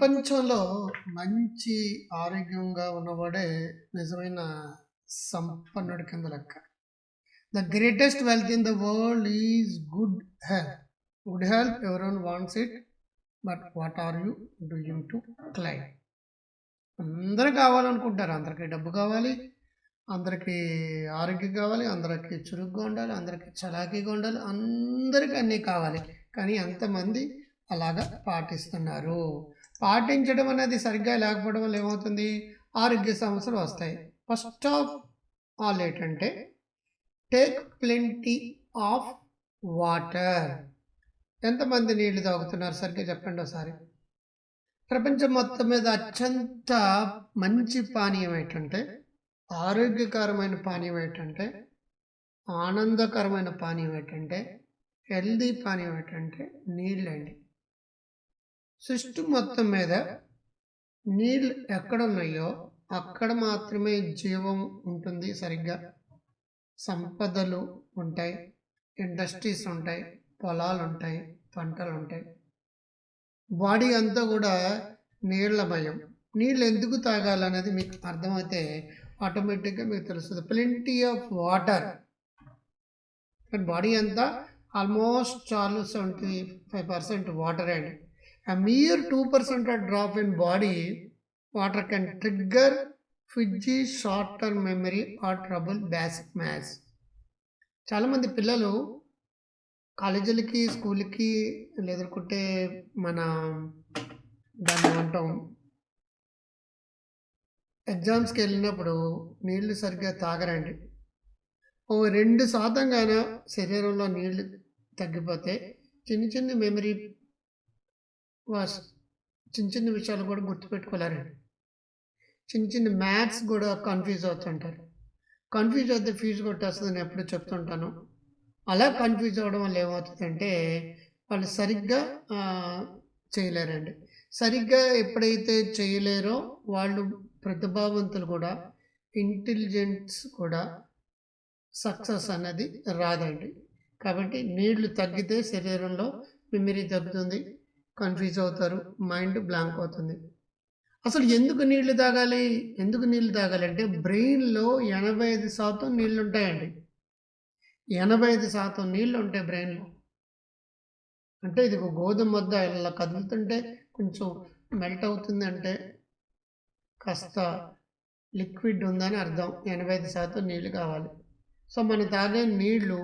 ప్రపంచంలో మంచి ఆరోగ్యంగా ఉన్నవాడే నిజమైన సంపన్నుడి కింద లెక్క. The greatest wealth in the world is good health. Good health everyone wants it but what are you? Doing to claim. అందరూ కావాలనుకుంటారు. అందరికీ డబ్బు కావాలి అందరికీ ఆరోగ్యం కావాలి అందరికీ చురుగ్గా ఉండాలి అందరికీ చలాకీగా ఉండాలి అందరికీ అన్నీ కావాలి. కానీ ఎంతమంది అలాగా పాటిస్తున్నారు? పాటించడం అనేది సరిగ్గా లేకపోవడం వల్ల ఏమవుతుంది? ఆరోగ్య సమస్యలు వస్తాయి. ఫస్ట్ ఆఫ్ ఆల్ ఏంటంటే టేక్ ప్లెంటీ ఆఫ్ వాటర్ ఎంతమంది నీళ్ళు తాగుతున్నారు? సరిగ్గా చెప్పండి ఒకసారి. ప్రపంచం మొత్తం మీద అత్యంత మంచి పానీయం ఏంటంటే ఆరోగ్యకరమైన పానీయం ఏంటంటే ఆనందకరమైన పానీయం ఏంటంటే హెల్దీ పానీయం ఏంటంటే నీళ్ళండి. సృష్టి మొత్తం మీద నీళ్ళు ఎక్కడ ఉన్నాయో అక్కడ మాత్రమే జీవం ఉంటుంది సరిగ్గా. సంపదలు ఉంటాయి ఇండస్ట్రీస్ ఉంటాయి పొలాలు ఉంటాయి పంటలు ఉంటాయి. బాడీ అంతా కూడా నీళ్ళమయం నీళ్ళు ఎందుకు తాగాలనేది మీకు అర్థమైతే ఆటోమేటిక్గా మీకు తెలుస్తుంది. Plenty of water. బాడీ అంతా ఆల్మోస్ట్ చాలు సెవెంటీ ఫైవ్ పర్సెంట్ వాటర్ అండి. A mere 2% drop in body water can trigger fidgety short term memory or trouble basic maths చాలామంది పిల్లలు కాలేజీలకి స్కూల్కి ఎదుర్కొంటే మన దాన్ని అంటాం ఎగ్జామ్స్కి వెళ్ళినప్పుడు నీళ్ళు సరిగ్గా తాగరండి. ఓ రెండు శాతంగాన శరీరంలో నీళ్ళు తగ్గిపోతే చిన్న చిన్న మెమరీ చిన్న చిన్న విషయాలు కూడా గుర్తుపెట్టుకోలేరండి. చిన్న చిన్న మ్యాథ్స్ కూడా కన్ఫ్యూజ్ అవుతుంటారు. కన్ఫ్యూజ్ అయితే ఫీజు కొట్టేస్తుంది నేను ఎప్పుడు చెప్తుంటాను. అలా కన్ఫ్యూజ్ అవ్వడం వల్ల ఏమవుతుందంటే వాళ్ళు సరిగ్గా చేయలేరండి. సరిగ్గా ఎప్పుడైతే చేయలేరో వాళ్ళు ప్రతిభావంతులు కూడా ఇంటెలిజెన్స్ కూడా సక్సెస్ అనేది రాదండి. కాబట్టి నీళ్ళు తగ్గితే శరీరంలో మెమరీ తగ్గుతుంది కన్ఫ్యూజ్ అవుతారు మైండ్ బ్లాంక్ అవుతుంది. అసలు ఎందుకు నీళ్ళు తాగాలి? ఎందుకు నీళ్ళు తాగాలి? అంటే బ్రెయిన్లో ఎనభై ఐదు శాతం నీళ్ళు ఉంటాయండి ఎనభై ఐదు శాతం నీళ్ళు ఉంటాయి బ్రెయిన్లో అంటే ఇది గోధుమ వద్ద ఇలా కదులుతుంటే కొంచెం మెల్ట్ అవుతుంది అంటే కాస్త లిక్విడ్ ఉందని అర్థం. ఎనభై ఐదు శాతం నీళ్ళు కావాలి. సో మనం తాగే నీళ్ళు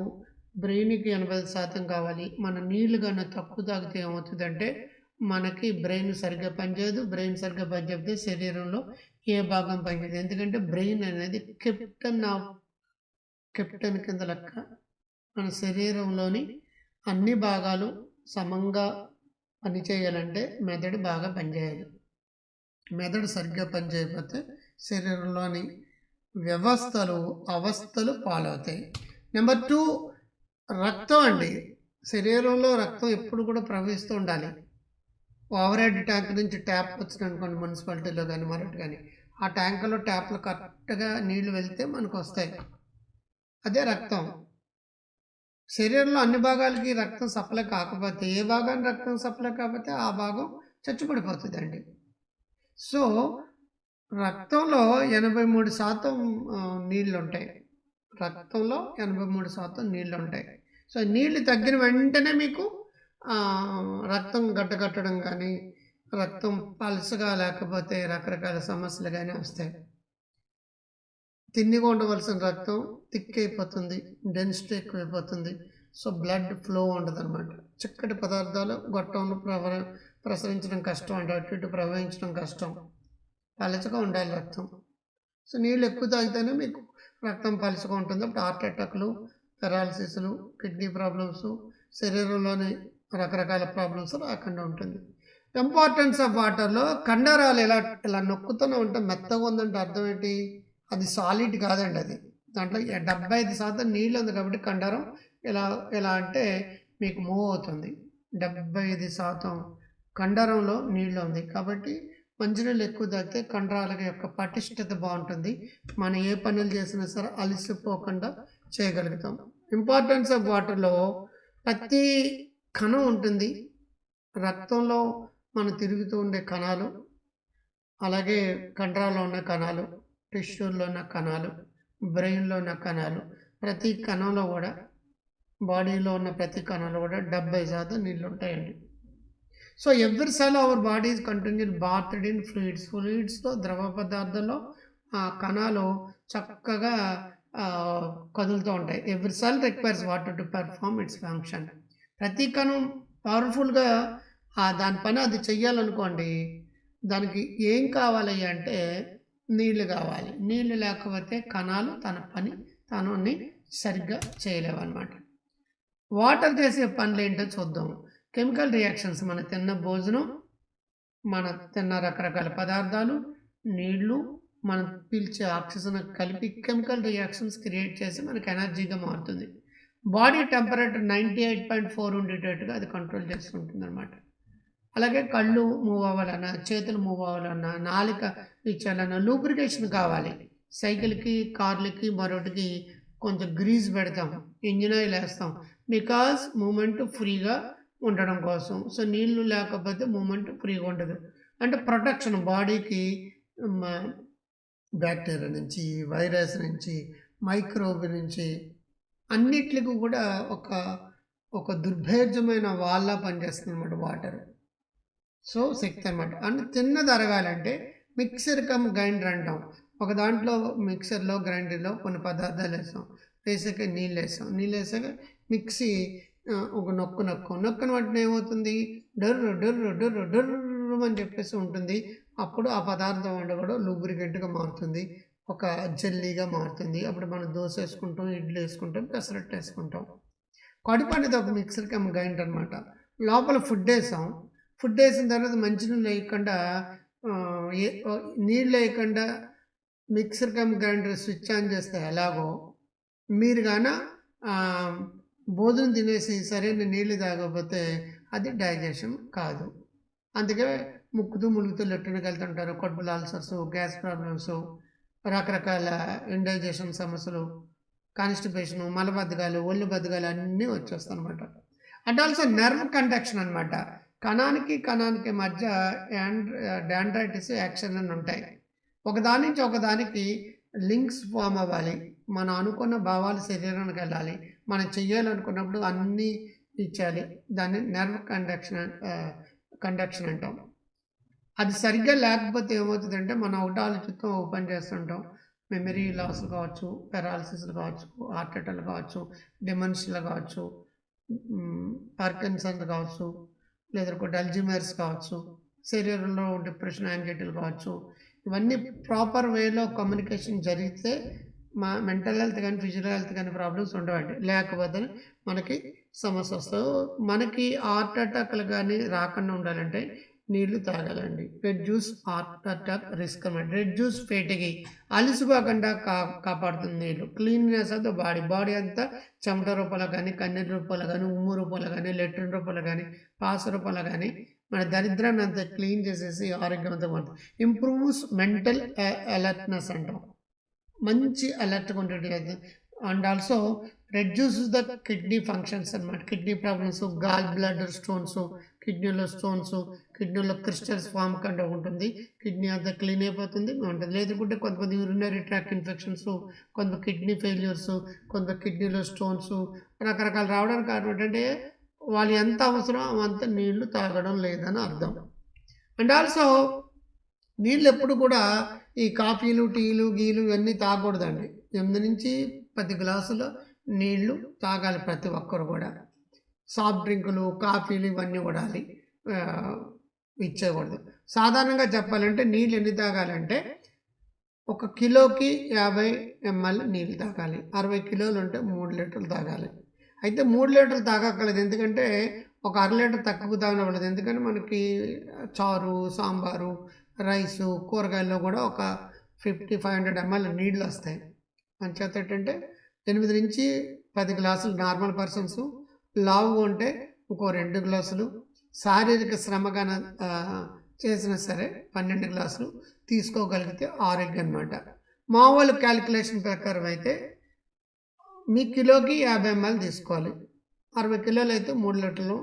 బ్రెయిన్కి ఎనభై శాతం కావాలి. మన నీళ్ళు కానీ తక్కువ తాగితే ఏమవుతుందంటే మనకి బ్రెయిన్ సరిగ్గా పనిచేయదు. బ్రెయిన్ సరిగ్గా పనిచేస్తే శరీరంలో ఏ భాగం పనిచేయదు. ఎందుకంటే బ్రెయిన్ అనేది కెప్టెన్ ఆఫ్ కెప్టెన్ కింద లెక్క. మన శరీరంలోని అన్ని భాగాలు సమంగా పనిచేయాలంటే మెదడు బాగా పనిచేయాలి. మెదడు సరిగ్గా పనిచేయకపోతే శరీరంలోని వ్యవస్థలు అవస్థలు పాలవుతాయి. నెంబర్ టూ రక్తం అండి. శరీరంలో రక్తం ఎప్పుడు కూడా ప్రవహిస్తూ ఉండాలి. ఓవర్ హెడ్ ట్యాంక్ నుంచి ట్యాప్ వచ్చింది అనుకోండి మున్సిపాలిటీలో కానీ మరొకటి కానీ ఆ ట్యాంకులో ట్యాప్లు కరెక్ట్గా నీళ్ళు వెళ్తే మనకు వస్తాయి. అదే రక్తం. శరీరంలో అన్ని భాగాలకి రక్తం సప్లై కాకపోతే ఏ భాగానికి రక్తం సప్లై కాకపోతే ఆ భాగం చచ్చుపడిపోతుందండి. సో రక్తంలో ఎనభై మూడు శాతం నీళ్ళు ఉంటాయి రక్తంలో ఎనభై మూడు శాతం నీళ్ళు ఉంటాయి. సో నీళ్ళు తగ్గిన వెంటనే మీకు రక్తం గడ్డకట్టడం కానీ రక్తం పలసగా లేకపోతే రకరకాల సమస్యలు కానీ వస్తాయి. తిన్నిగా ఉండవలసిన రక్తం థిక్ అయిపోతుంది డెన్సిటీ ఎక్కువైపోతుంది. సో బ్లడ్ ఫ్లో ఉండదు అనమాట చిక్కటి పదార్థాలు గొట్టంలో ప్రవ ప్రసరించడం కష్టం అంటే అటు ఇటు ప్రవహించడం కష్టం. పలచగా ఉండాలి రక్తం. సో నీళ్ళు ఎక్కువ తాగితేనే మీకు రక్తం పలుచుగా ఉంటుంది. అప్పుడు హార్ట్ అటాక్లు పెరాలసిస్లు కిడ్నీ ప్రాబ్లమ్స్ శరీరంలోని రకరకాల ప్రాబ్లమ్స్ రాకుండా ఉంటుంది. ఇంపార్టెన్స్ ఆఫ్ వాటర్లో కండరాలు ఎలా ఇలా నొక్కుతూనే ఉంటే మెత్తగా ఉందంటే అర్థం ఏంటి? అది సాలిడ్ కాదండి అది. దాంట్లో డెబ్బై ఐదు శాతం నీళ్ళు ఉంది కాబట్టి కండరం ఎలా ఎలా అంటే మీకు మూవ్ అవుతుంది. డెబ్బై ఐదు శాతం కండరంలో నీళ్ళు ఉంది కాబట్టి మంచినీళ్ళు ఎక్కువ తాగితే కండరాల యొక్క పటిష్టత బాగుంటుంది. మనం ఏ పనులు చేసినా సరే అలసిపోకుండా చేయగలుగుతాం. ఇంపార్టెన్స్ ఆఫ్ వాటర్లో ప్రతి కణం ఉంటుంది. రక్తంలో మనం తిరుగుతూ ఉండే కణాలు అలాగే కండరాల్లో ఉన్న కణాలు టిష్యూల్లో ఉన్న కణాలు బ్రెయిన్లో ఉన్న కణాలు ప్రతి కణంలో కూడా బాడీలో ఉన్న ప్రతి కణంలో కూడా డెబ్బై శాతం నీళ్ళు ఉంటాయండి so every cell our body is continue bathed in fluids. ఫ్లూయిడ్స్తో ద్రవ పదార్థంలో ఆ కణాలు చక్కగా కదులుతూ ఉంటాయి. Every cell requires water to perform its function. ప్రతి కణం పవర్ఫుల్గా దాని పని అది చెయ్యాలనుకోండి దానికి ఏం కావాలి అంటే నీళ్ళు కావాలి. నీళ్ళు లేకపోతే కణాలు తన పని తనని సరిగ్గా చేయలేవు అనమాట వాటర్ చేసే పనులు ఏంటో చూద్దాం. కెమికల్ రియాక్షన్స్ మన తిన్న భోజనం మన తిన్న రకరకాల పదార్థాలు నీళ్ళు మనం పీల్చే ఆక్సిజన్ కలిపి కెమికల్ రియాక్షన్స్ క్రియేట్ చేసి మనకి ఎనర్జీగా మారుతుంది. Body temperature ninety eight point four ఉండేటట్టుగా అది కంట్రోల్ చేసుకుంటుంది అనమాట అలాగే కళ్ళు మూవ్ అవ్వాలన్నా చేతులు మూవ్ అవ్వాలన్నా నాలుక ఇచ్చాలన్నా లూబ్రికేషన్ కావాలి. సైకిల్కి కార్లకి మరొకటికి కొంచెం గ్రీజ్ పెడతాం ఇంజిన్ ఆయిల్ వేస్తాం. బికాస్ మూమెంట్ ఫ్రీగా ఉండడం కోసం. సో నీళ్ళు లేకపోతే మూమెంట్ ఫ్రీగా ఉండదు. అంటే ప్రొటెక్షన్ బాడీకి బ్యాక్టీరియా నుంచి వైరస్ నుంచి మైక్రోబ్ నుంచి అన్నిటికి కూడా ఒక ఒక దుర్భేజమైన వాళ్ళ పనిచేస్తుంది అనమాట వాటర్. సో శక్తి అనమాట అండ్ తిన్న తరగాలంటే మిక్సర్ కమ్ గ్రైండర్ అంటాం. ఒక దాంట్లో మిక్సర్లో గ్రైండర్లో కొన్ని పదార్థాలు వేస్తాం. వేసాక నీళ్ళు వేస్తాం. నీళ్ళు వేసాక మిక్సీ ఒక నొక్కు నొక్కు. నొక్కని వాటిని ఏమవుతుంది? డర్రు డర్రు డర్రు డర్రు అని చెప్పేసి ఉంటుంది. అప్పుడు ఆ పదార్థం వంట కూడా లూబ్రికెంట్గా మారుతుంది. ఒక జెల్లీగా మారుతుంది. అప్పుడు మనం దోశ వేసుకుంటాం ఇడ్లీ వేసుకుంటాం పెసరట్టు వేసుకుంటాం. కడుపు అనేది ఒక మిక్సర్ కమ్ గ్రైండర్ అనమాట లోపల ఫుడ్ వేసాం. ఫుడ్ వేసిన తర్వాత మంచినీళ్ళు వేయకుండా ఏ నీళ్ళు వేయకుండా mixer cum grinder switch on చేస్తే ఎలాగో మీరు కానీ భోజనం తినేసి సరైన నీళ్ళు తాగకపోతే అది డైజెషన్ కాదు. అందుకే ముక్కుతూ ములుగుతూ లెట్రిన్కి వెళ్తుంటారు కడుపుల అల్సర్స్ గ్యాస్ ప్రాబ్లమ్స్ రకరకాల ఇండైజెషన్ సమస్యలు కాన్స్టిపేషన్ మలబద్ధకాలు ఒళ్ళు బద్ధకాలు అన్నీ వచ్చేస్తాయన్నమాట. అండ్ ఆల్సో నర్వ్ కండక్షన్ అనమాట కణానికి కణానికి మధ్య డాండ్రైటిస్ యాక్షన్ అని ఉంటాయి. ఒకదాని నుంచి ఒకదానికి లింక్స్ ఫామ్ అవ్వాలి. మనం అనుకున్న భావాలు శరీరానికి వెళ్ళాలి. మనం చెయ్యాలనుకున్నప్పుడు అన్నీ ఇచ్చాలి దాన్ని నర్వ్ కండక్షన్ కండక్షన్ అంటాం. అది సరిగ్గా లేకపోతే ఏమవుతుందంటే మనం ఒకటి ఆలోచిస్తాం ఒక పని చేస్తుంటాం. మెమరీ లాస్ కావచ్చు పెరాలసిస్లు కావచ్చు హార్ట్ అటాక్లు కావచ్చు డిమెన్షియలు కావచ్చు పార్కిన్సన్ కావచ్చు లేదంటే అల్జిమర్స్ కావచ్చు శరీరంలో డిప్రెషన్ యాంగ్జైటీలు కావచ్చు. ఇవన్నీ ప్రాపర్ వేలో కమ్యూనికేషన్ జరిగితే మా మెంటల్ హెల్త్ కానీ ఫిజికల్ హెల్త్ కానీ ప్రాబ్లమ్స్ ఉండవండి. లేకపోతే మనకి సమస్య వస్తుంది. మనకి హార్ట్ అటాక్లు కానీ రాకుండా ఉండాలంటే నీళ్ళు తాగాలండి. Red juice heart attack risk అనమాట రెడ్ జ్యూస్ ఫేటికి అలిసిపోకుండా కా కాపాడుతుంది నీళ్ళు cleanness of the body. Body అంతా చెమట రూపంలో కానీ కన్నీటి రూపంలో కానీ ఉమ్ము రూపంలో కానీ లెట్రిన్ రూపంలో కానీ పాస రూపంలో కానీ మన దరిద్రాన్ని అంతా క్లీన్ చేసేసి ఆరోగ్యవంతంగా ఉంటుంది ఇంప్రూవ్స్ మెంటల్ అలర్ట్నెస్ అంటాం. మంచి అలర్ట్గా ఉండేది and also reduce the kidney functions అనమాట kidney problems gall bladder stones కిడ్నీలో స్టోన్స్ కిడ్నీలో క్రిస్టల్స్ ఫామ్ కంటే ఉంటుంది. కిడ్నీ అంతా క్లీన్ అయిపోతుంది. ఉంటుంది లేదంటే కొంతమంది యూరినరీ ట్రాక్ ఇన్ఫెక్షన్స్ కొంత కిడ్నీ ఫెయిల్యూర్స్ కొంత కిడ్నీలో స్టోన్స్ రకరకాలు రావడానికి కారణం ఏంటంటే వాళ్ళు ఎంత అవసరం అంత నీళ్ళు తాగడం లేదని అర్థం. అండ్ ఆల్సో నీళ్ళు ఎప్పుడు కూడా ఈ కాఫీలు టీలు గీలు ఇవన్నీ తాగకూడదండి. ఎనిమిది నుంచి పది గ్లాసులు నీళ్ళు తాగాలి ప్రతి ఒక్కరు కూడా. సాఫ్ట్ డ్రింకులు కాఫీలు ఇవన్నీ కూడా ఇచ్చేయకూడదు. సాధారణంగా చెప్పాలంటే నీళ్ళు ఎన్ని తాగాలంటే ఒక కిలోకి యాభై ఎంఎల్ నీళ్ళు తాగాలి. అరవై కిలోలు ఉంటే మూడు లీటర్లు తాగాలి. అయితే మూడు లీటర్లు తాగక్కర్లేదు. ఎందుకంటే ఒక అర లీటర్ తక్కువ తాగనవ్వలేదు. ఎందుకంటే మనకి చారు సాంబారు రైసు కూరగాయల్లో కూడా ఒక ఫిఫ్టీ ఫైవ్ హండ్రెడ్ ఎంఎల్ నీళ్ళు వస్తాయి. అంచేత ఏంటంటే ఎనిమిది నుంచి పది గ్లాసులు నార్మల్ పర్సన్స్ లావు ఉంటే ఇంకో రెండు గ్లాసులు శారీరక శ్రమగా చేసినా సరే పన్నెండు గ్లాసులు తీసుకోగలిగితే ఆరోగ్యం అనమాట మామూలు క్యాలిక్యులేషన్ ప్రకారం అయితే మీ కిలోకి యాభై ఎంఎల్ తీసుకోవాలి. అరవై కిలోలు అయితే మూడు లీటర్లు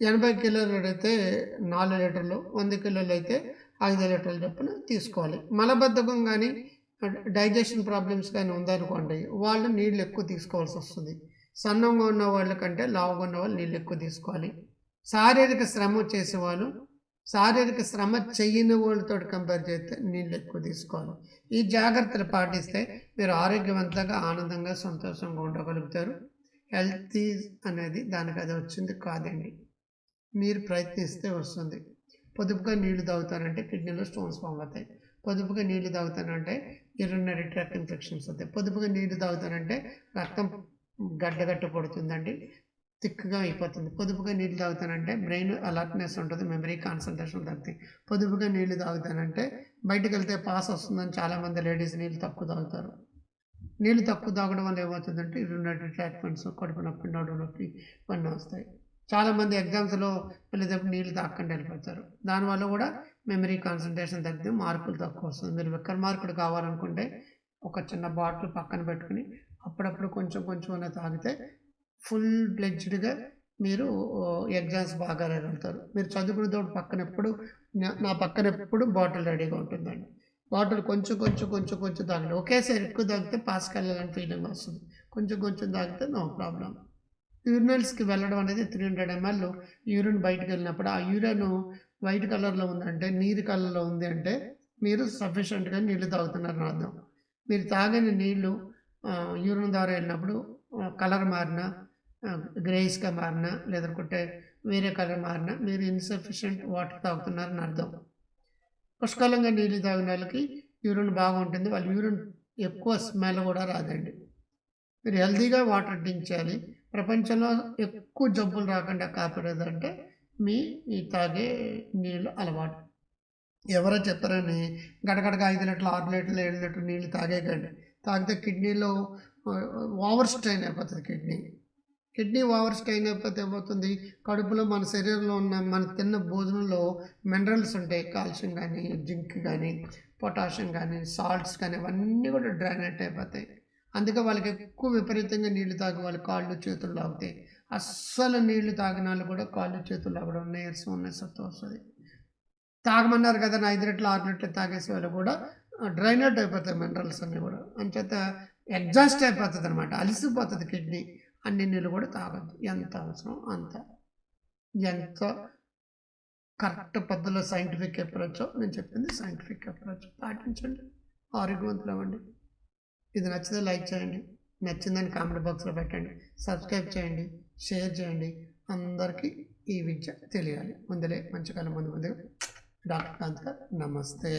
ఎనభై కిలోలు అయితే నాలుగు లీటర్లు వంద కిలోలు అయితే ఐదు లీటర్ల చొప్పున తీసుకోవాలి. మలబద్ధకం కానీ డైజెషన్ ప్రాబ్లమ్స్ కానీ ఉందనుకోండి వాళ్ళు నీళ్ళు ఎక్కువ తీసుకోవాల్సి వస్తుంది. సన్నంగా ఉన్న వాళ్ళకంటే లావుగా ఉన్న వాళ్ళు నీళ్ళు ఎక్కువ తీసుకోవాలి. శారీరక శ్రమ చేసేవాళ్ళు శారీరక శ్రమ చేయని వాళ్ళతో కంపేర్ చేస్తే నీళ్ళు ఎక్కువ తీసుకోవాలి. ఈ జాగ్రత్తలు పాటిస్తే మీరు ఆరోగ్యవంతంగా ఆనందంగా సంతోషంగా ఉండగలుగుతారు. హెల్తీ అనేది దానికి అది వచ్చింది కాదండి. మీరు ప్రయత్నిస్తే వస్తుంది. పొదుపుగా నీళ్ళు తాగుతారంటే కిడ్నీలో స్టోన్స్ ఫామ్ అవుతాయి. పొదుపుగా నీళ్ళు తాగుతానంటే యూరినరీ ట్రాక్ ఇన్ఫెక్షన్స్ అవుతాయి పొదుపుగా నీళ్ళు తాగుతానంటే రక్తం గడ్డగట్ట పడుతుందండి థిక్గా అయిపోతుంది. పొదుపుగా నీళ్ళు తాగుతానంటే బ్రెయిన్ అలర్ట్నెస్ ఉంటుంది మెమరీ కాన్సన్ట్రేషన్ తగ్గుతాయి పొదుపుగా నీళ్ళు తాగుతానంటే బయటకు వెళ్తే పాస్ వస్తుందని చాలామంది లేడీస్ నీళ్ళు తక్కువ తాగుతారు. నీళ్ళు తక్కువ తాగడం వల్ల ఏమవుతుందంటే యూరినరీ ఫండ్స్ కడుపు నొప్పి నడు నొప్పి ఇవన్నీ వస్తాయి. చాలామంది ఎగ్జామ్స్లో వెళ్ళేటప్పుడు నీళ్ళు తాగకుండా వెళ్ళిపోతారు దానివల్ల కూడా మెమరీ కాన్సన్ట్రేషన్ తగ్గితే మార్కులు తక్కువ వస్తుంది. మీరు విక్కర్ మార్కులు కావాలనుకుంటే ఒక చిన్న బాటిల్ పక్కన పెట్టుకుని అప్పుడప్పుడు కొంచెం కొంచెం అలా తాగితే ఫుల్ బ్లెడ్జ్డ్గా మీరు ఎగ్జామ్స్ బాగా రాగలుగుతారు మీరు చదువుకునే తోడు పక్కన ఎప్పుడు నా- నా పక్కన ఎప్పుడు బాటిల్ రెడీగా ఉంటుందండి. బాటిల్ కొంచెం కొంచెం కొంచెం కొంచెం తాగండి. ఒకేసారి ఎక్కువ తాగితే పాస్కెళ్ళాలని ఫీలింగ్ వస్తుంది. కొంచెం కొంచెం తాగితే నో ప్రాబ్లం యూరినల్స్కి వెళ్ళడం అనేది త్రీ హండ్రెడ్ ఎంఎల్ యూరిన్ బయటకు వెళ్ళినప్పుడు ఆ యూరిన్ వైట్ కలర్లో ఉందంటే నీరు కలర్లో ఉంది అంటే మీరు సఫిషియెంట్గా నీళ్ళు తాగుతున్నారు అర్థం. మీరు తాగని నీళ్ళు యూరిన్ ద్వారా వెళ్ళినప్పుడు కలర్ మారినా గ్రేస్గా మారినా లేదనుకుంటే వేరే కలర్ మారిన మీరు ఇన్సఫిషియెంట్ వాటర్ తాగుతున్నారని అర్థం. పుష్కలంగా నీళ్ళు తాగిన వాళ్ళకి యూరిన్ బాగుంటుంది. వాళ్ళ యూరిన్ ఎక్కువ స్మెల్ కూడా రాదండి. మీరు హెల్తీగా వాటర్ డ్రింక్ చేయాలి. ప్రపంచంలో ఎక్కువ జబ్బులు రాకుండా కాపాడేదంటే మీ ఈ తాగే నీళ్ళు అలవాటు. ఎవరో చెప్పారని గడగడగా ఐదు లీటర్లు ఆరు లీటర్లు ఏడు లీటర్లు నీళ్ళు తాగేకండి తాగితే కిడ్నీలో ఓవర్ స్ట్రెయిన్ అయిపోతుంది కిడ్నీ. కిడ్నీ ఓవర్ స్ట్రెయిన్ అయిపోతే ఏమవుతుంది? కడుపులో మన శరీరంలో ఉన్న మన తిన్న భోజనంలో మినరల్స్ ఉంటాయి. కాల్షియం కానీ జింక్ కానీ పొటాషియం కానీ సాల్ట్స్ కానీ అవన్నీ కూడా డ్రైనేట్ అయిపోతాయి. అందుకే వాళ్ళకి ఎక్కువ విపరీతంగా నీళ్ళు తాగి వాళ్ళ కాళ్ళు చేతులు లాగుతాయి అస్సలు నీళ్ళు తాగిన వాళ్ళు కూడా కాళ్ళు చేతులు లాగడం నీరసం ఉన్న సత్తు వస్తుంది. తాగమన్నారు కదా ఐదు రెట్లు ఆరు రెట్లు తాగేసే వాళ్ళు కూడా డ్రైనేట్ అయిపోతాయి మినరల్స్ అన్నీ కూడా. అంచేత ఎగ్జాస్ట్ అయిపోతుంది అనమాట అలసిపోతుంది కిడ్నీ. అన్ని నీళ్ళు కూడా తాగద్దు. ఎంత అవసరం అంత. ఎంత కరెక్ట్ పద్ధతిలో సైంటిఫిక్ అప్రోచ్ నేను చెప్పింది సైంటిఫిక్ అప్రోచ్. పాటించండి. ఆరోగ్యవంతులు అవ్వండి ఇది నచ్చితే లైక్ చేయండి నచ్చిందని కామెంట్ బాక్స్లో పెట్టండి సబ్స్క్రైబ్ చేయండి షేర్ చేయండి. అందరికీ ఈ విద్య తెలియాలి. ముందలే మంచి కాలం ముందు ముందుగా. డాక్టర్ కాంత్ గారు నమస్తే.